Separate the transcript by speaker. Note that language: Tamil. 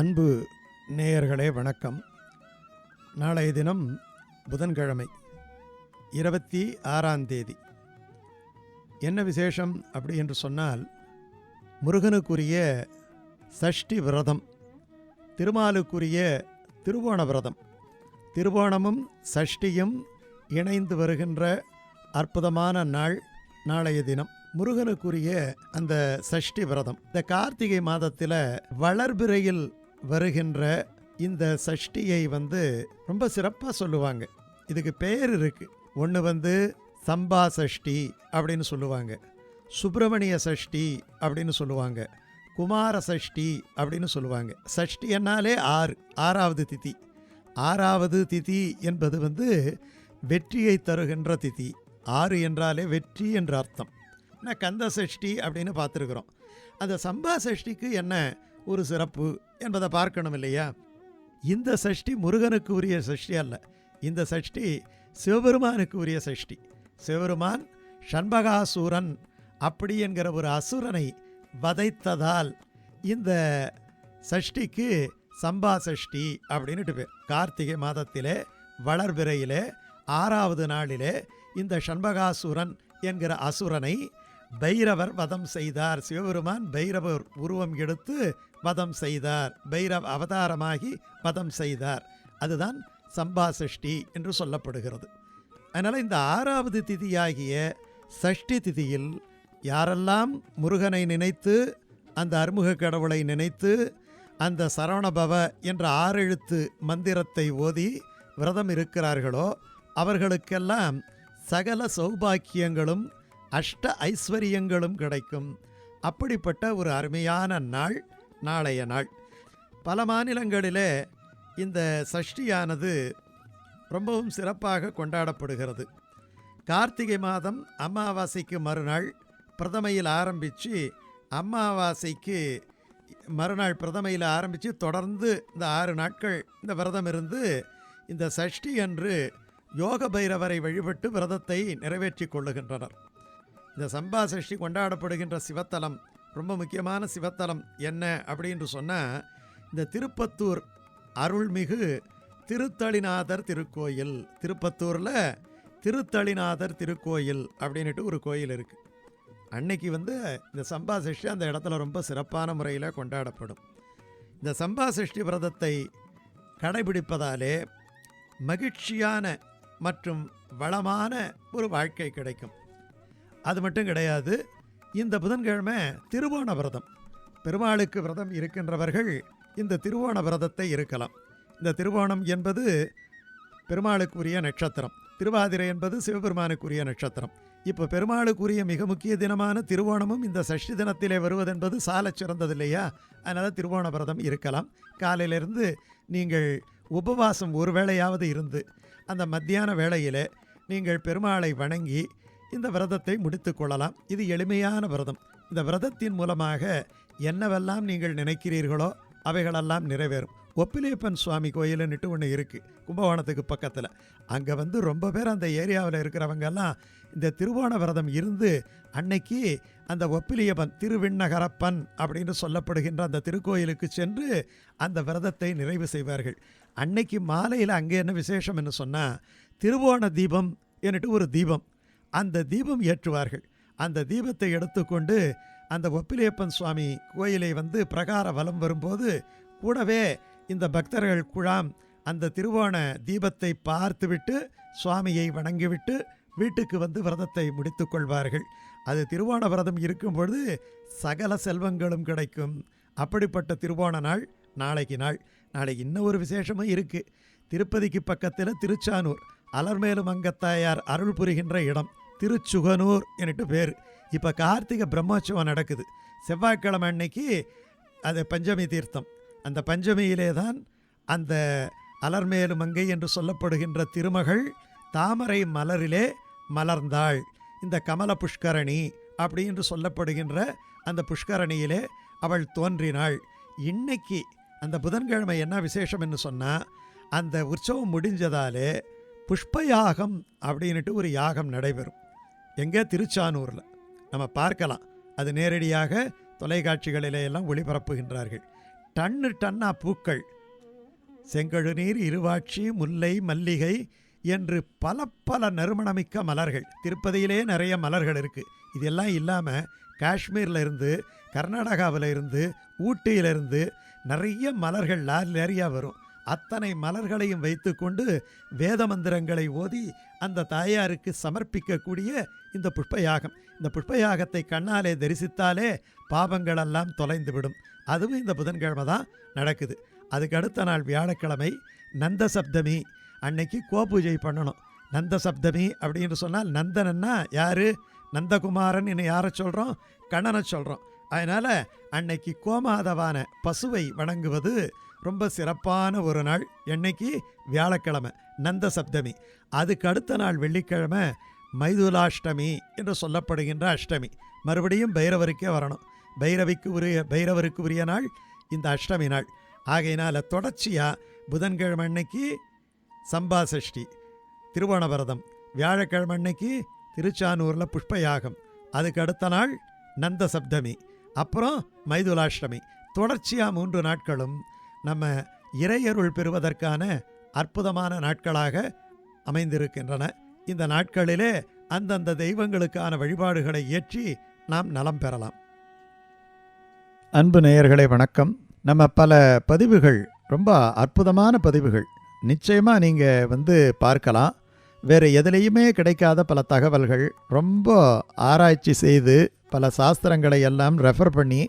Speaker 1: அன்பு நேயர்களே வணக்கம். நாளைய தினம் புதன்கிழமை இருபத்தி ஆறாம் தேதி. என்ன விசேஷம் அப்படி என்று சொன்னால் முருகனுக்குரிய சஷ்டி விரதம் திருமாலுக்குரிய திருவோண விரதம். திருவோணமும் சஷ்டியும் இணைந்து வருகின்ற அற்புதமான நாள் நாளைய தினம். முருகனுக்குரிய அந்த சஷ்டி விரதம். இந்த கார்த்திகை மாதத்தில் வளர்பிறையில் வருகின்ற இந்த சஷ்டியை வந்து ரொம்ப சிறப்பாக சொல்லுவாங்க. இதுக்கு பேர் இருக்குது ஒன்று வந்து சம்பா சஷ்டி அப்படின்னு சொல்லுவாங்க. சுப்பிரமணிய சஷ்டி அப்படின்னு சொல்லுவாங்க. குமார சஷ்டி அப்படின்னு சொல்லுவாங்க. சஷ்டி என்னாலே ஆறு ஆறாவது திதி. ஆறாவது திதி என்பது வந்து வெற்றியை தருகின்ற திதி. ஆறு என்றாலே வெற்றி என்ற அர்த்தம். நான் கந்த சஷ்டி அப்படின்னு பார்த்துருக்குறோம். அந்த சம்பா சஷ்டிக்கு என்ன ஒரு சிறப்பு என்பதை பார்க்கணும் இல்லையா இந்த சஷ்டி முருகனுக்கு உரிய சஷ்டி அல்ல. இந்த சஷ்டி சிவபெருமானுக்கு உரிய சஷ்டி. சிவபெருமான் ஷண்பகாசூரன் அப்படி என்கிற ஒரு அசுரனை வதைத்ததால் இந்த சஷ்டிக்கு சம்பா சஷ்டி அப்படின்னுட்டு பேர். கார்த்திகை மாதத்திலே வளர்பிறையிலே ஆறாவது நாளிலே இந்த ஷண்பகாசுரன் என்கிற அசுரனை பைரவர் வதம் செய்தார். சிவபெருமான் பைரவர் உருவம் எடுத்து வதம் செய்தார். பைரவ அவதாரமாகி வதம் செய்தார். அதுதான் சம்பா சஷ்டி என்று சொல்லப்படுகிறது. அதனால் இந்த ஆறாவது திதியாகிய சஷ்டி திதியில் யாரெல்லாம் முருகனை நினைத்து அந்த அறுமுக கடவுளை நினைத்து அந்த சரவணபவ என்ற ஆறெழுத்து மந்திரத்தை ஓதி விரதம் இருக்கிறார்களோ அவர்களுக்கெல்லாம் சகல சௌபாக்கியங்களும் அஷ்ட ஐஸ்வர்யங்களும் கிடைக்கும். அப்படிப்பட்ட ஒரு அருமையான நாள் நாளைய நாள். பல மாநிலங்களிலே இந்த சஷ்டியானது ரொம்பவும் சிறப்பாக கொண்டாடப்படுகிறது. கார்த்திகை மாதம் அமாவாசைக்கு மறுநாள் பிரதமையில் ஆரம்பித்து அமாவாசைக்கு மறுநாள் பிரதமையில் ஆரம்பித்து தொடர்ந்து இந்த ஆறு நாட்கள் இந்த விரதம் இருந்து இந்த சஷ்டி அன்று யோக பைரவரை வழிபட்டு விரதத்தை நிறைவேற்றி கொள்ளுகின்றனர். இந்த சம்பா சஷ்டி கொண்டாடப்படுகின்ற சிவத்தலம் ரொம்ப முக்கியமான சிவத்தலம் என்ன அப்படின்னு சொன்னால் இந்த திருப்பத்தூர் அருள்மிகு திருத்தளிநாதர் திருக்கோயில். திருப்பத்தூரில் திருத்தளிநாதர் திருக்கோயில் அப்படின்ட்டு ஒரு கோயில் இருக்குது அன்னைக்கு வந்து இந்த சம்பா சஷ்டி அந்த இடத்துல ரொம்ப சிறப்பான முறையில் கொண்டாடப்படும். இந்த சம்பா சஷ்டி விரதத்தை கடைபிடிப்பதாலே மகிழ்ச்சியான மற்றும் வளமான ஒரு வாழ்க்கை கிடைக்கும். அது மட்டும் கிடையாது. இந்த புதன்கிழமை திருவோண விரதம் பெருமாளுக்கு விரதம் இருக்கின்றவர்கள் இந்த திருவோண விரதத்தை இருக்கலாம். இந்த திருவோணம் என்பது பெருமாளுக்குரிய நட்சத்திரம். திருவாதிரை என்பது சிவபெருமானுக்குரிய நட்சத்திரம். இப்போ பெருமாளுக்குரிய மிக முக்கிய தினமான திருவோணமும் இந்த சஷ்டி தினத்திலே வருவதென்பது சால சிறந்தது இல்லையா? அதனால் திருவோண விரதம் இருக்கலாம். காலையிலிருந்து நீங்கள் உபவாசம் ஒரு வேளையாவது இருந்து அந்த மத்தியான வேளையில் நீங்கள் பெருமாளை வணங்கி இந்த விரதத்தை முடித்து கொள்ளலாம். இது எளிமையான விரதம். இந்த விரதத்தின் மூலமாக என்னவெல்லாம் நீங்கள் நினைக்கிறீர்களோ அவைகளெல்லாம் நிறைவேறும். ஒப்பிலியப்பன் சுவாமி கோயிலுன்னுட்டு ஒன்று இருக்குது கும்பகோணத்துக்கு பக்கத்தில். அங்கே வந்து ரொம்ப பேர் அந்த ஏரியாவில் இருக்கிறவங்கெல்லாம் இந்த திருவோண விரதம் இருந்து அன்னைக்கு அந்த ஒப்பிலியப்பன் திருவிண்ணகரப்பன் அப்படின்னு சொல்லப்படுகின்ற அந்த திருக்கோயிலுக்கு சென்று அந்த விரதத்தை நிறைவு செய்வார்கள். அன்னைக்கு மாலையில் அங்கே என்ன விசேஷம் என்று சொன்னால் திருவோண தீபம் என்னட்டு ஒரு தீபம். அந்த தீபம் ஏற்றுவார்கள். அந்த தீபத்தை எடுத்துக்கொண்டு அந்த ஒப்பிலியப்பன் சுவாமி கோயிலை வந்து பிரகார வலம் வரும்போது கூடவே இந்த பக்தர்கள் குழாம் அந்த திருவோண தீபத்தை பார்த்துவிட்டு சுவாமியை வணங்கிவிட்டு வீட்டுக்கு வந்து விரதத்தை முடித்து கொள்வார்கள். அது திருவோண விரதம் இருக்கும் பொழுது சகல செல்வங்களும் கிடைக்கும். அப்படிப்பட்ட திருவோண நாள் நாளைக்கு நாள். நாளைக்கு இன்னும் ஒரு விசேஷமும் இருக்குது திருப்பதிக்கு பக்கத்தில் திருச்சானூர். அலர்மேலு மங்கத்தாயார் அருள் புரிகின்ற இடம். திருச்சுகனூர் என்னட்டு பேர். இப்போ கார்த்திகை பிரம்மோற்சவம் நடக்குது. செவ்வாய்க்கிழமை அன்னைக்கு அது பஞ்சமி தீர்த்தம். அந்த பஞ்சமியிலே தான் அந்த அலர்மேலு மங்கை என்று சொல்லப்படுகின்ற திருமகள் தாமரை மலரிலே மலர்ந்தாள். இந்த கமல புஷ்கரணி அப்படி என்று சொல்லப்படுகின்ற அந்த புஷ்கரணியிலே அவள் தோன்றினாள். இன்னைக்கு அந்த புதன்கிழமை என்ன விசேஷம் என்று சொன்னால் அந்த உற்சவம் முடிஞ்சதாலே புஷ்பயாகம் அப்படின்ட்டு ஒரு யாகம் நடைபெறும். எங்கே? திருச்சானூரில். நம்ம பார்க்கலாம். அது நேரடியாக தொலைக்காட்சிகளிலே எல்லாம் ஒளிபரப்புகின்றார்கள். டன்னு டன்னா பூக்கள். செங்கழுநீர் இருவாட்சி முல்லை மல்லிகை என்று பல பல நறுமணமிக்க மலர்கள். திருப்பதியிலே நிறைய மலர்கள் இருக்குது இதெல்லாம் இல்லாமல் காஷ்மீரில் இருந்து கர்நாடகாவில் இருந்து ஊட்டியிலிருந்து நிறைய மலர்கள் லாரி லாரியாக வரும். அத்தனை மலர்களையும் வைத்துக்கொண்டு வேத மந்திரங்களை ஓதி அந்த தாயாருக்கு சமர்ப்பிக்கக்கூடிய இந்த புஷ்பயாகம். இந்த புஷ்பயாகத்தை கண்ணாலே தரிசித்தாலே பாவங்களெல்லாம் தொலைந்துவிடும். அதுவும் இந்த புதன்கிழமை தான் நடக்குது. அதுக்கு அடுத்த நாள் வியாழக்கிழமை நந்த சப்தமி அன்னைக்கு கோபூஜை பண்ணணும். நந்த சப்தமி அப்படின்னு சொன்னால் நந்தனன்னா யார்? நந்தகுமாரன் இன்னும் யாரை சொல்கிறோம் கண்ணனை சொல்கிறோம் அதனால் அன்னைக்கு கோமாதவான பசுவை வணங்குவது ரொம்ப சிறப்பான ஒரு நாள். என்னைக்கு? வியாழக்கிழமை நந்த சப்தமி. அதுக்கு அடுத்த நாள் வெள்ளிக்கிழமை மைதுலாஷ்டமி என்று சொல்லப்படுகின்ற அஷ்டமி. மறுபடியும் பைரவருக்கே வரணும். பைரவிக்கு உரிய பைரவருக்கு உரிய நாள் இந்த அஷ்டமி நாள். ஆகையினால் தொடர்ச்சியாக புதன்கிழமை அன்னைக்கு சம்பா சஷ்டி வியாழக்கிழமை அன்னைக்கு திருச்சானூரில் புஷ்பயாகம். அதுக்கு அடுத்த நாள் நந்த சப்தமி. அப்புறம் மைதுலாஷ்டமி. தொடர்ச்சியாக மூன்று நாட்களும் நம்ம இறையருள் பெறுவதற்கான அற்புதமான நாட்களாக அமைந்திருக்கின்றன. இந்த நாட்களிலே அந்தந்த தெய்வங்களுக்கான வழிபாடுகளை ஏற்றி நாம் நலம் பெறலாம். அன்பு நேயர்களே வணக்கம். நம்ம பல பதிவுகள் ரொம்ப அற்புதமான பதிவுகள். நிச்சயமாக நீங்கள் வந்து பார்க்கலாம். வேறு எதுலேயுமே கிடைக்காத பல தகவல்கள். ரொம்ப ஆராய்ச்சி செய்து பல சாஸ்திரங்களை எல்லாம் ரெஃபர் பண்ணி